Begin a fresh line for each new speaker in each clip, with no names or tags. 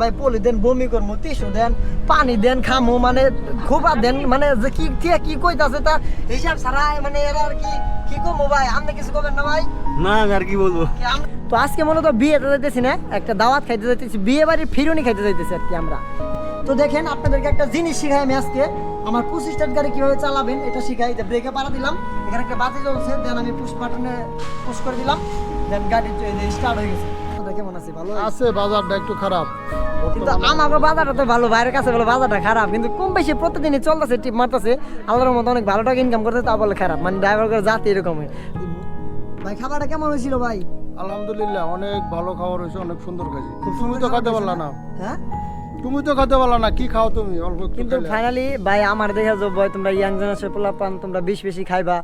ভাই পলি দেন বমি করব টিস্যু দেন পানি দেন খামু মানে খোপা দেন মানে যে কি ঠিক কি কইতাছে তা হিসাব ছাড়া মানে এরা আর কি কি কমু ভাই? আপনি কিছু করবেন না ভাই?
না আর কি বলব?
তো আজকে মূলত বিয়েতে যাইতেছি না একটা দাওয়াত খাইতে যাইতেছি বিয়ে বাড়ির ফিরুনি খাইতে যাইতেছি আর কি আমরা। তো দেখেন আপনাদেরকে একটা জিনিস শিখাই আমি আজকে আমার পুশিস্টার গাড়ি কীভাবে চালাবেন এটা শিখাই। যে ব্রেকে পাড়া দিলাম এখানে একটা বাতি জ্বলছে দেন আমি পুশ বাটনে পুশ করে দিলাম দেন গাড়ি স্টার্ট হয়ে গেছে। কেমন আছে ভালো? আছে
বাজারটা একটু খারাপ।
কিন্তু আমাকে বাজারটা তো ভালো বাইরের কাছে বলে বাজারটা খারাপ। কিন্তু কম বেশি প্রতিদিনই চলতেছে টিপ মারতেছে। আল্লাহর মতো অনেক ভালো টাকা ইনকাম করতে তা বলে খারাপ। মানে ড্রাইভার করে জাতি এরকমই। ভাই খাবারটা কেমন হয়েছিল ভাই?
আলহামদুলিল্লাহ অনেক ভালো খাবার হয়েছে অনেক সুন্দর খাইছি। তুমি তো খেতে পারলা না?
হ্যাঁ?
তুমি তো খেতে পারলা না কি খাও তুমি? অল্প
কিন্তু ফাইনালি ভাই আমার দেখা যাব ভাই তোমরা ইয়াং জেনারেশন পোলা পান তোমরা বেশি বেশি খাইবা।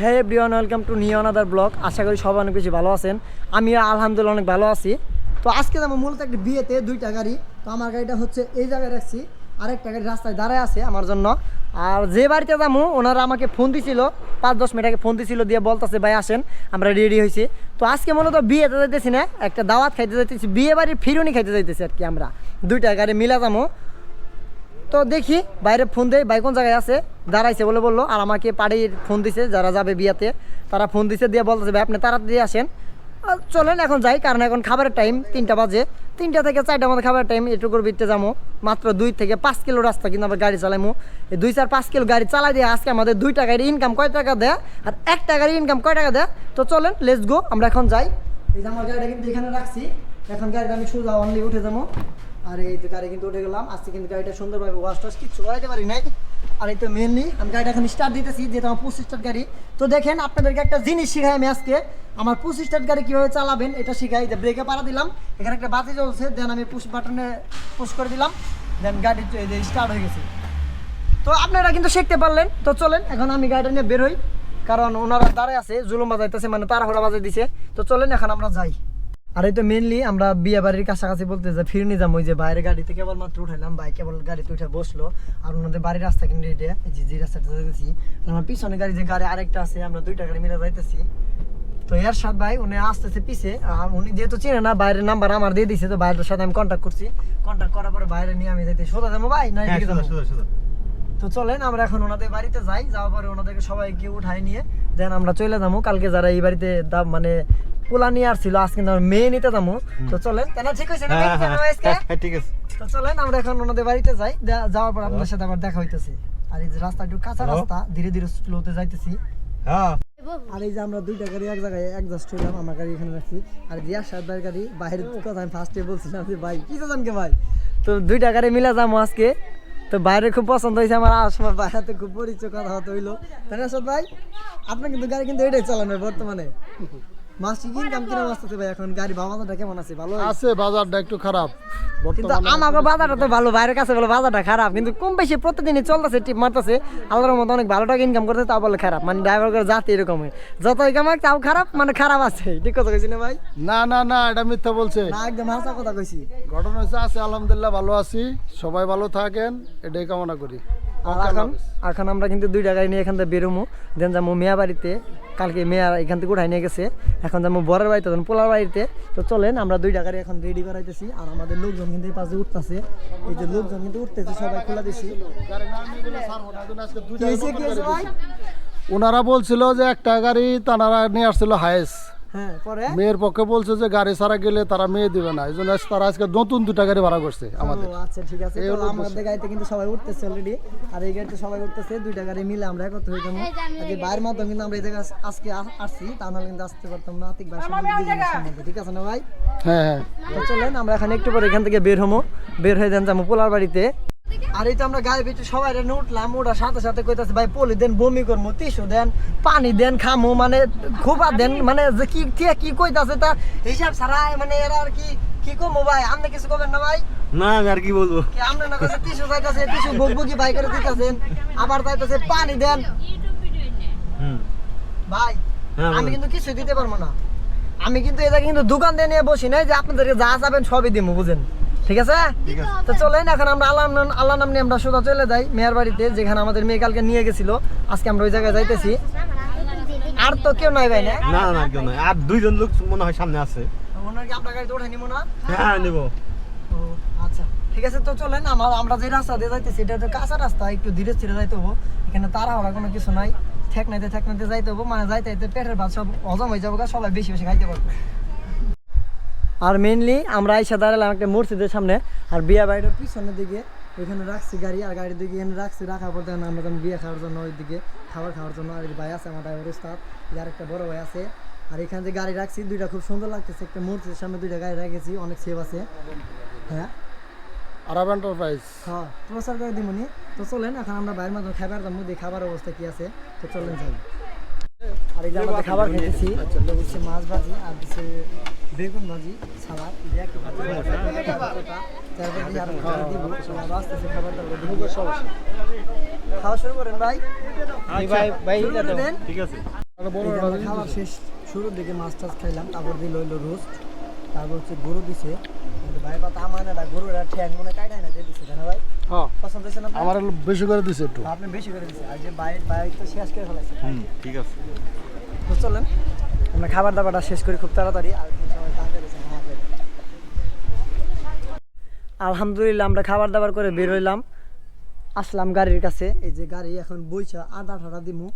হ্যাঁ everyone welcome to new another blog আশা করি সবাই অনেক বেশি ভালো আছেন। আমিও আলহামদুলিল্লাহ অনেক ভালো আছি। তো আজকে যাব মূলত একটা বিয়েতে দুইটা গাড়ি, তো আমার গাড়িটা হচ্ছে এই জায়গায় রাখছি। আরেকটা গাড়ি রাস্তায় দাঁড়ায় আছে আমার জন্য। আর যে বাড়িতে যাব ওনারা আমাকে ফোন দিছিল, পাঁচ, দশ মিনিট আগে ফোন দিছিল, দিয়ে বলতেছে, ভাই, আসেন, আমরা রেডি হয়েছি। তো আজকে মূলত বিয়েতে যাইতেছি না, একটা দাওয়াত খাইতে যাইতেছি, বিয়ে বাড়ির ফিরুনি খাইতে যাইতেছি আর কি আমরা। দুইটা গাড়ি মিলা যাব তো দেখি, বাইরে ফোন দেয় ভাই, কোন জায়গায় আছে? দাঁড়াইছে বলে বলল, আর আমাকে পাড়ির ফোন দিছে, যারা যাবে বিয়াতে, তারা ফোন দিছে, দিয়ে বলতেছে, ভাই, আপনি তাড়াতাড়ি আসেন। আর চলেন, এখন যাই, কারণ এখন খাবারের টাইম তিনটা বাজে। তিনটা থেকে চারটা মধ্যে খাবারের টাইম এটুকুর বিটতে যাব মাত্র দুই থেকে পাঁচ কিলো রাস্তা কিন্তু আমরা গাড়ি চালাইমু। এই দুই চার পাঁচ কিলো গাড়ি চালাই দিয়ে আজকে আমাদের দুইটা গাড়ি ইনকাম কয় টাকা দেয়? আর একটা গাড়ি ইনকাম কয় টাকা দেয়? তো চলেন লেটস গো আমরা এখন যাই। এই যে আমার গাড়িটা কিন্তু এখানে রাখছি। এখন গাড়িটা আমি সোজা অনলি উঠে যাব আর এই গাড়ি কিন্তু উঠে গেলাম। আজকে কিন্তু গাড়িটা সুন্দরভাবে ওয়াশ টাশ কিচ্ছু করাইতে পারি নাই। আর মেনলি আমি গাড়িটা এখন স্টার্ট দিতেছি আমার গাড়ি। তো দেখেন আপনাদেরকে একটা জিনিস আমি আজকে। আমার গাড়ি কীভাবে চালাবেন, এটা যে ব্রেকে পাড়া দিলাম, এখানে একটা বাতি জ্বলছে দেন আমি পুশ বাটনে পুশ করে দিলাম দেন গাড়ি স্টার্ট হয়ে গেছে। তো আপনারা কিন্তু শিখতে পারলেন। তো চলেন, এখন আমি গাড়িটা নিয়ে বেরোই কারণ ওনারা দাঁড়ায় আছে, জুলুম বাজাইতেছে মানে তাড়াহুড়া বাজাই দিছে। তো চলেন, এখন আমরা যাই। আর এই তো মেনলি আমরা বিয়ে বাড়ির কাছাকাছি বলতে যে ফিরনি যাব ওই যে বাইরে গাড়িতে কেবলমাত্র উঠাইলাম ভাই কেবল গাড়িতে উঠে বসল। আর ওনাদের বাড়ির রাস্তা কিন্তু এটা এই যে যে রাস্তাটা যাইতেছি আমার পিছনে গাড়ি যে গাড়ি আরেকটা আছে আমরা দুইটা গাড়ি মিলে যাইতেছি। তো এর সাথে ভাই উনি আসতেছে পিছে আর উনি যেহেতু চিনে না বাইরের নাম্বার আমার দিয়ে দিছে তো বাইরের সাথে আমি কন্ট্যাক্ট করছি। কন্ট্যাক্ট করার পরে বাইরে নিয়ে আমি যাইতে সোজা যাব ভাই না এদিকে যাব? তো চলেন আমরা এখন ওনাদের বাড়িতে যাই। যাওয়ার পরে ওনাদেরকে সবাইকে উঠাই নিয়ে দেন আমরা চলে যাব। কালকে যারা এই বাড়িতে দা- মানে পোলা নিয়ে আসছিল আজকে আমরা মেয়ে নিতে যাব। তো চলেন। ঠিক না?
হ্যাঁ
ঠিক?
হ্যাঁ
আছে না?
হ্যাঁ, ঠিক আছে।
তো চলেন আমরা এখন ওনাদের বাড়িতে যাই। যাওয়ার পর আপনার সাথে আবার দেখা হইতেছে। আর এই যে রাস্তা একটু কাঁচা রাস্তা ধীরে ধীরে স্লোতে যাইতেছি।
হ্যাঁ।
আর এই যে আমরা দুইটা গাড়ি এক জায়গায় অ্যাডজাস্ট হইলাম আমার গাড়ি এখানে রাখছি। আর রিয়া সাহেবের গাড়ি বাইরের কথা আমি ফার্স্টে বলছিলাম যে ভাই কি জানকে ভাই? তো দুইটা গাড়ি মিলে যাব আজকে। তো বাইরে খুব পছন্দ হয়েছে, আমার আসমা বাইরে খুব পরিচয় কথা হইল। তাই না ভাই, আপনার কিন্তু গাড়ি কিন্তু এটাই চালানো বর্তমানে। মাসিক ইনকাম কীরকম আসতেছে ভাই? এখন গাড়ি বাবাটা কেমন আছে? ভালো
আছে বাজারটা একটু খারাপ।
কিন্তু আমাকে বাজারটা তো ভালো বাইরের কাছে বলে বাজারটা খারাপ কিন্তু কম বেশি প্রতিদিনই চলতেছে টিপ মারতেছে। আল্লাহর মতো অনেক ভালো টাকা ইনকাম করতে তা বলে খারাপ। মানে ড্রাইভার করে জাতি এরকমই যতই কামাক তাও খারাপ মানে খারাপ আছে। ঠিক কথা কইছি না ভাই?
না না না এটা মিথ্যা বলছে।
না একদম হাসা কথা কইছি।
ঘটনা হচ্ছে আছে আলহামদুলিল্লাহ ভালো আছি। সবাই ভালো থাকেন এটাই কামনা করি।
এখন এখন আমরা কিন্তু দুই টাকায় নিয়ে এখান থেকে বেরোমু। দেন যাব মেয়া বাড়িতে। কালকে মেয়া এখান থেকে উঠাই নিয়ে গেছে। এখন যাব বরের বাড়িতে যাব পোলার বাড়িতে। তো চলেন আমরা দুই টাকারে এখন রেডি করাইতেছি। আর আমাদের লোকজন কিন্তু এই পাশে উঠতেছে। এই যে লোকজন কিন্তু উঠতেছে সবাই খোলা দিছি।
ওনারা বলছিল যে একটা গাড়ি তানারা নিয়ে আসছিল হায়েস।
হ্যাঁ পরে
মেয়ের পক্ষে বলছে যে গাড়ি ছাড়া গেলে তারা মেয়ে দিবে না। এই জন্য তারা আজকে নতুন দুটা গাড়ি ভাড়া করছে আমাদের।
আচ্ছা ঠিক আছে। আমাদের গাড়িতে কিন্তু সবাই উঠতেছে অলরেডি আর এই গাড়িতে সবাই উঠতেছে দুইটা গাড়ি মিলে আমরা একত্র হয়ে যাব। আর এই বাইরের মাধ্যমে কিন্তু আমরা এই জায়গায় আজকে আসছি তা নাহলে কিন্তু আসতে পারতাম না। আতিক ভাই সম্বন্ধে ঠিক আছে না ভাই?
হ্যাঁ হ্যাঁ।
চলেন আমরা এখন একটু পরে এখান থেকে বের হব বের হয়ে দেন যাব পোলার বাড়িতে। আর এই তো আমরা গাড়ি ভিতরে সবাই রেনে উঠলাম সাথে সাথে কইতাছে ভাই পলি দেন বমি করব দেন পানি দেন খামু মানে খোপা দেন মানে যে কি ঠিক কি কইতাছে তা হিসাব ছাড়া মানে এরা আর কি কি কমু ভাই? আপনি কিছু করবেন না ভাই?
না আমি আর কি বলব?
আমরা না কাছে চাইতাছে বকবকি বাই করে দিতেছেন আবার চাইতাছে পানি দেন।
হুম।
ভাই
হ্যাঁ,
আমি কিন্তু কিছু দিতে পারব না। আমি কিন্তু এটা কিন্তু দোকান দিয়ে নিয়ে বসি নাই যে আপনাদেরকে যা চাবেন সবই দিব বুঝেন? ঠিক আছে? তো চলেন এখন আমরা আল্লাহ নাম- আল্লাহ নাম নিয়ে আমরা সোজা চলে যাই মেয়ের বাড়িতে যেখানে আমাদের মেয়ে কালকে নিয়ে গেছিল। আজকে আমরা ওই জায়গায় যাইতেছি। আর তো কেউ নাই ভাই না?
না না কেউ নয় আর দুইজন লোক মনে হয় সামনে আছে।
ওনার কি আপনার গাড়িতে উঠে নিবো না?
হ্যাঁ নেব।
ও আচ্ছা। ঠিক আছে তো চলেন আমার আমরা যে রাস্তা দিয়ে যাইতেছি এটা তো কাঁচা রাস্তা একটু ধীরে ধীরে যাইতে হব। এখানে তারা হওয়ার কোনো কিছু নাই। ঠেক নাইতে ঠেক নাইতে যাইতে হব মানে যাইতে যাইতে পেটের ভাত সব হজম হয়ে যাব সবাই বেশি বেশি খাইতে পারব। আর মেইনলি আমরা এসে দাঁড়ালাম একটা মসজিদের সামনে আর বিয়া বাড়িটার পিছনের দিকে ওইখানে রাখছি গাড়ি আর গাড়ির দিকে এখানে রাখছি রাখার পর দেখেন আমরা তখন বিয়ে খাওয়ার জন্য ওই দিকে খাবার খাওয়ার জন্য আর ভাই আছে আমার ড্রাইভার উস্তাদ যার একটা বড় ভাই আছে। আর এখানে যে গাড়ি রাখছি দুইটা খুব সুন্দর লাগতেছে একটা মসজিদের সামনে দুইটা গাড়ি রাখেছি অনেক সেভ আছে। হ্যাঁ।
আরব এন্টারপ্রাইজ
হ্যাঁ প্রচার করে দিমনি তো চলেন এখন আমরা বাইরের মাধ্যমে খাবার দাম মধ্যে খাবার অবস্থা কি আছে। তো চলেন যাই। আর এই যে আমাদের খাবার হচ্ছে মাছ ভাজি আর দিচ্ছে বেগুন ভাজি সালাদ এই যে তারপর দিয়ে আরও খাবার দিব সবাই আসতেছে খাবার দাবার দিব খাওয়া শুরু করেন ভাই। ভাই ভাই
ঠিক আছে।
আর বড়
এই যে আমরা খাবার শেষ। শুরুর দিকে মাছ টাছ খাইলাম তারপর দিল হইল রোস্ট। তারপর হচ্ছে গরু দিছে। কিন্তু ভাই পাতা আমার না গরুরা ঠ্যাং মনে কাটায় না দিয়ে দিছে ভাই?
হ্যাঁ।
পছন্দ হয়েছে না আপনার?
আমার হলো বেশি করে দিছে একটু।
আপনি বেশি করে দিচ্ছেন আর যে বাইরে বাইরে তো শেষ করে ফেলাইছে।
ঠিক আছে।
তো চলেন আমরা খাবার দাবারটা শেষ করি খুব তাড়াতাড়ি। আর আলহামদুলিল্লাহ আমরা খাবার দাবার করে বের হইলাম। আসলাম গাড়ির কাছে। এই যে গাড়ি এখন বইছা আটা ঠাটা দিমু।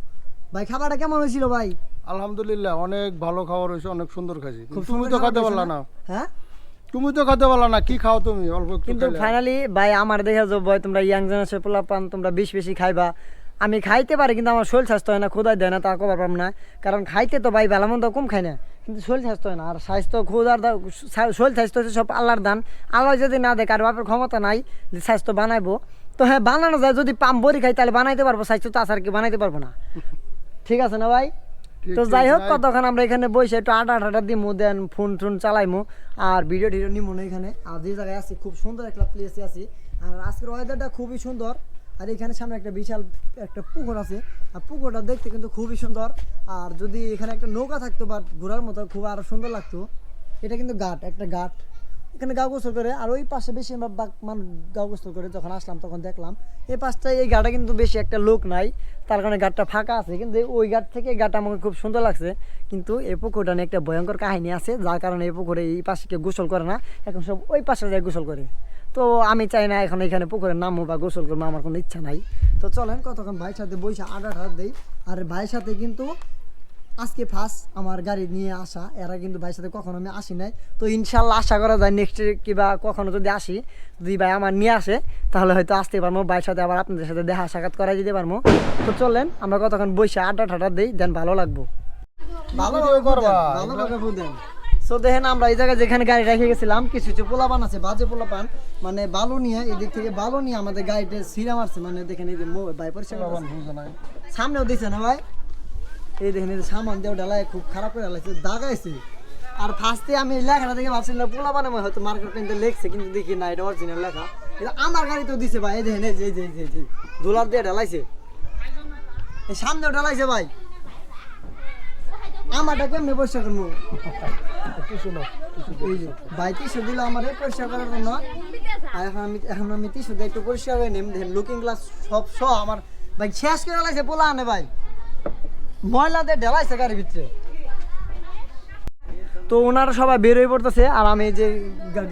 ভাই খাবারটা কেমন হয়েছিল ভাই?
আলহামদুলিল্লাহ অনেক ভালো খাবার হয়েছে অনেক সুন্দর খাইছি। তুমি তো খাইতে পারলা
না? হ্যাঁ?
তুমি তো খাইতে পারলা না কি খাও তুমি? অল্প একটু
কিন্তু ফাইনালি ভাই আমার দেখা যাব ভাই তোমরা ইয়াং জেনারেশন পোলা পান তোমরা বেশি বেশি খাইবা। আমি খাইতে পারি কিন্তু আমার শরীর স্বাস্থ্য হয় না খোদাই দেয় না তা কবার পারলাম না। কারণ খাইতে তো ভাই ভালো মন্দ কম খাই না। কিন্তু শরীর স্বাস্থ্য হয় না। আর স্বাস্থ্য দা- শরীর স্বাস্থ্য হচ্ছে সব আল্লাহর দান। আল্লাহ যদি না দেয় কারও বাপের ক্ষমতা নাই যে স্বাস্থ্য বানাইবো। তো হ্যাঁ বানানো যায় যদি পাম বড়ি খাই তাহলে বানাইতে পারব। স্বাস্থ্য তো আসার কি বানাইতে পারব না। ঠিক আছে না ভাই? তো যাই হোক। কতক্ষণ আমরা এখানে বসে একটু আটা আটা দিমু দেন ফোন টোন চালাইমু আর ভিডিও টিডিও নিমু না এখানে। আর যে জায়গায় আছি খুব সুন্দর একটা প্লেসে আছি। আর আজকের ওয়েদারটা খুবই সুন্দর। আর এখানে সামনে একটা বিশাল একটা পুকুর আছে। আর পুকুরটা দেখতে কিন্তু খুবই সুন্দর। আর যদি এখানে একটা নৌকা থাকতো বা ঘোরার মতো, খুব আরও সুন্দর লাগতো। এটা কিন্তু ঘাট, একটা ঘাট। এখানে গাও গোসল করে, আর ওই পাশে বেশি আমরা বাক- মান গাও গোসল করে যখন আসলাম তখন দেখলাম। এই পাশটায় এই গাটা কিন্তু বেশি একটা লোক নাই। তার কারণে গাটটা ফাঁকা আছে। কিন্তু ওই গাট থেকে গাটা আমাকে খুব সুন্দর লাগছে। কিন্তু এই পুকুরটা নিয়ে একটা ভয়ঙ্কর কাহিনী আছে, যার কারণে এই পুকুরে এই পাশে কেউ গোসল করে না। এখন সব ওই পাশে যায় গোসল করে। তো আমি চাই না এখন এখানে পুকুরে নামবো বা গোসল করব, আমার কোনো ইচ্ছা নাই। তো চলেন কতক্ষণ ভাইয়ের সাথে বইসা আডা ঠাট দেই। আর ভাইয়ের সাথে কিন্তু আজকে ফার্স্ট আমার গাড়ি নিয়ে আসা, এরা কিন্তু ভাইয়ের সাথে কখনো আমি আসি নাই। তো ইনশাল্লাহ আশা করা যায় নেক্সট কিবা কখনো যদি আসি, যদি ভাই আমার নিয়ে আসে, তাহলে হয়তো আসতে পারব। ভাইয়ের সাথে আবার আপনাদের সাথে দেখা সাক্ষাৎ করাই দিতে পারব। তো চলেন, আমরা কতক্ষণ বসে আড্ডা ঠাডা দিই, দেন ভালো লাগবো। ভালোভাবে ভালো
video করবা?
সো দেখেন আমরা এই জায়গায় যেখানে গাড়ি রেখে গেছিলাম কিছু কিছু পোলাপান আছে বাজে পোলাপান। মানে বালু নিয়ে এদিক থেকে বালু নিয়ে আমাদের গাড়িতে সিরা মারছে। মানে দেখেন এই যে ভাই পরিষ্কার। সামনেও দিছে না ভাই? এই দেখেন এই সামান দিয়ে ডালায় খুব খারাপ করে ডালাইছে দাগাইছে। আর ফার্স্টে আমি লেখাটা দেখে ভাবছিলাম পোলা বানে হয়তো মার্কেট পেনতে লিখছে কিন্তু দেখি না এটা অরিজিনাল লেখা। এটা আমার গাড়িতেও দিছে ভাই এই দেখেন এই যে এই যে দোলার দিয়ে ডালাইছে এই সামনেও ডালাইছে ভাই। আমারটা কেমনে পরিষ্কার করব? যে আমার পরিষ্কার করার জন্য। এখন আমি এখন আমি একটু পরিষ্কার লুকিং গ্লাস সব সহ আমার ভাই, শেষ করে লাগছে পোলা আনে ভাই। ময়লা দিয়ে ঢেলাইছে গাড়ির ভিতরে। তো ওনারা সবাই বের হয়ে পড়তেছে। আর আমি যে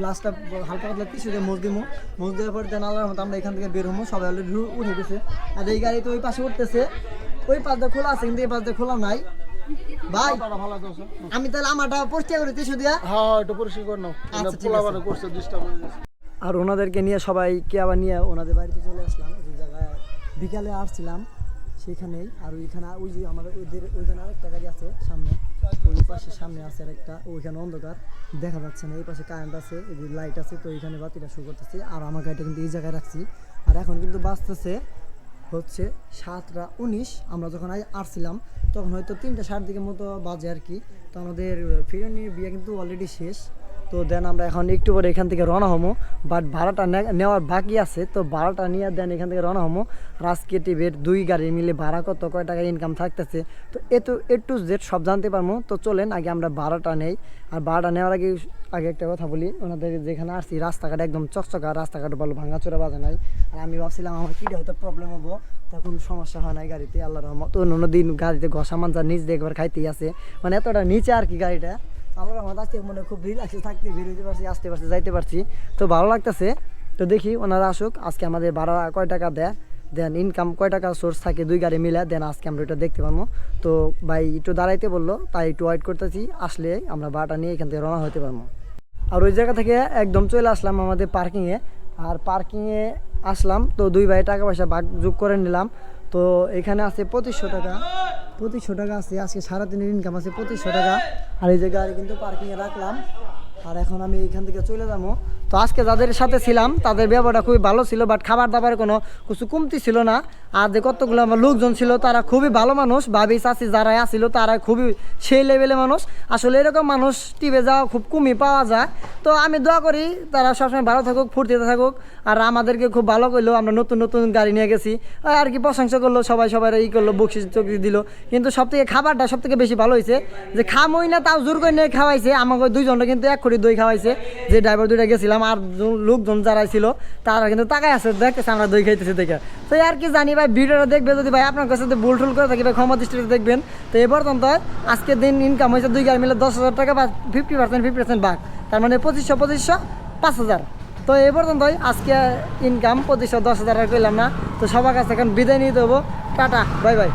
গ্লাসটা হালকা পাতলা টিস্যু দিয়ে মুখ দিমু। মুখ দেওয়ার পর মতো আমরা এখান থেকে বের হব সবাই অলরেডি উঠে গেছে। আর এই গাড়ি তো ওই পাশে উঠতেছে। ওই পাশটা খোলা আছে, কিন্তু এই পাশটা খোলা নাই। ভাই। আমি তাহলে আমারটা পরিষ্কার করে টিস্যু দিয়া
হ্যাঁ একটু পরিষ্কার করে নাও।
ঠিক
পোলা
আছে।
বানে করছে ডিস্টার্ব
আর ওনাদেরকে নিয়ে সবাইকে আবার নিয়ে ওনাদের বাড়িতে চলে আসলাম। যে জায়গায় বিকালে আসছিলাম সেখানেই। আর ওইখানে ওই যে আমাদের ওদের ওইখানে আরেকটা গাড়ি আছে সামনে। ওই পাশে সামনে আছে আরেকটা। ওইখানে অন্ধকার। দেখা যাচ্ছে না এই পাশে কারেন্ট আছে এই যে লাইট আছে তো এখানে বাতিটা শুরু করতেছে। আর আমার গাড়িটা কিন্তু এই জায়গায় রাখছি। আর এখন কিন্তু বাঁচতেছে হচ্ছে সাতটা উনিশ। আমরা যখন আসছিলাম, তখন হয়তো তিনটা সাত দিকের মতো বাজে আর কি। তো আমাদের ফিরনির বিয়ে কিন্তু অলরেডি শেষ। তো দেন আমরা এখন একটু পরে এখান থেকে রওনা হব বাট ভাড়াটা নেওয়ার বাকি আছে, তো ভাড়াটা নিয়ে দেন এখান থেকে রওনা হব রাজকে টিভির দুই গাড়ি মিলে ভাড়া কত, কয় টাকা ইনকাম থাকতেছে, তো এতো এ টু জেড সব জানতে পারব তো চলেন, আগে আমরা ভাড়াটা নেই। আর ভাড়াটা নেওয়ার আগে আগে একটা কথা বলি ওনাদের যেখানে আসছি, রাস্তাঘাট একদম চকচকা, রাস্তাঘাট ভালো ভাঙাচোরা বাজে নাই। আর আমি ভাবছিলাম, আমার কী হয়তো প্রবলেম হব, তখন সমস্যা হয় নাই গাড়িতে আল্লাহ রহমত। অন্য দিন গাড়িতে ঘষা মাঞ্জা, নিচ দিয়ে একবার খাইতেই আছে। মানে এতটা নিচে আর কি গাড়িটা। আল্লাহর রহমত আজকে মনে খুব ভিড় লাগছে, থাকতে ভিড় হইতে পারছি, আসতে পারছি, যাইতে পারছি। তো ভালো লাগতেছে। তো দেখি ওনারা আসুক, আজকে আমাদের ভাড়া কয় টাকা দেয়, দেন ইনকাম কয় টাকা সোর্স থাকে, দুই গাড়ি মিলে, দেন আজকে আমরা এটা দেখতে পারব। তো ভাই একটু দাঁড়াইতে বলল, তাই একটু ওয়েট করতেছি, আসলে আমরা ভাড়াটা নিয়ে এখান থেকে রওনা হতে পারব। আর ওই জায়গা থেকে একদম চলে আসলাম আমাদের পার্কিংয়ে আর পার্কিংয়ে আসলাম, তো দুই ভাই টাকা পয়সা ভাগ যোগ করে নিলাম। তো এখানে আছে পঁচিশশো টাকা। পঁচিশশো টাকা আছে, আজকে সারাদিনের ইনকাম আছে পঁচিশশো টাকা। আর এই যে গাড়ি কিন্তু পার্কিংয়ে রাখলাম। আর এখন আমি এখান থেকে চলে যাব। তো আজকে যাদের সাথে ছিলাম, তাদের ব্যবহারটা খুবই ভালো ছিল বাট খাবার দাবারের কোনো কিছু কমতি ছিল না। আর যে কতগুলো আমার লোকজন ছিল, তারা খুবই ভালো মানুষ। ভাবি চাষি যারা আসছিল তারা খুবই সেই লেভেলের মানুষ। আসলে এরকম মানুষ টিভে যাওয়া খুব কমই পাওয়া যায়। তো আমি দোয়া করি, তারা সবসময় ভালো থাকুক, ফুর্তিতে থাকুক। আর আমাদেরকে খুব ভালো করল, আমরা নতুন নতুন গাড়ি নিয়ে গেছি। আর কি প্রশংসা করল, সবাই সবাই ই করল, বকশিস চকরি দিল। কিন্তু সব থেকে খাবারটা সব থেকে বেশি ভালো হয়েছে, যে খামই না, তাও জোর করে নিয়ে খাওয়াইছে। আমাকে দুইজনটা কিন্তু এক কোটি দই খাওয়াইছে, যে ড্রাইভার দুইটা গেছিলাম দু- লোকজন যারা ছিল, তারা কিন্তু তাকাই আছে, দেখতেছে আমরা দই খাইতেছি দেখে। তো আর কি জানি ভাই, ভিডিওটা দেখবে যদি ভাই আপনার কাছে যদি ভুল টুল করে থাকি, ভাই ক্ষমা দৃষ্টিতে দেখবেন। তো এ পর্যন্ত আজকের দিন ইনকাম হয়েছে দুই গাড়ি মিলে দশ হাজার টাকা বা ফিফটি পার্সেন্ট ফিফটি পার্সেন্ট বাঘ তার মানে পঁচিশশো পঁচিশশো, পাঁচ হাজার। তো এ পর্যন্তই, আজকে ইনকাম পঁচিশশো, দশ হাজার আর করলাম না। তো সবার কাছে এখন বিদায় নিয়ে দেবো। Tata, bye bye.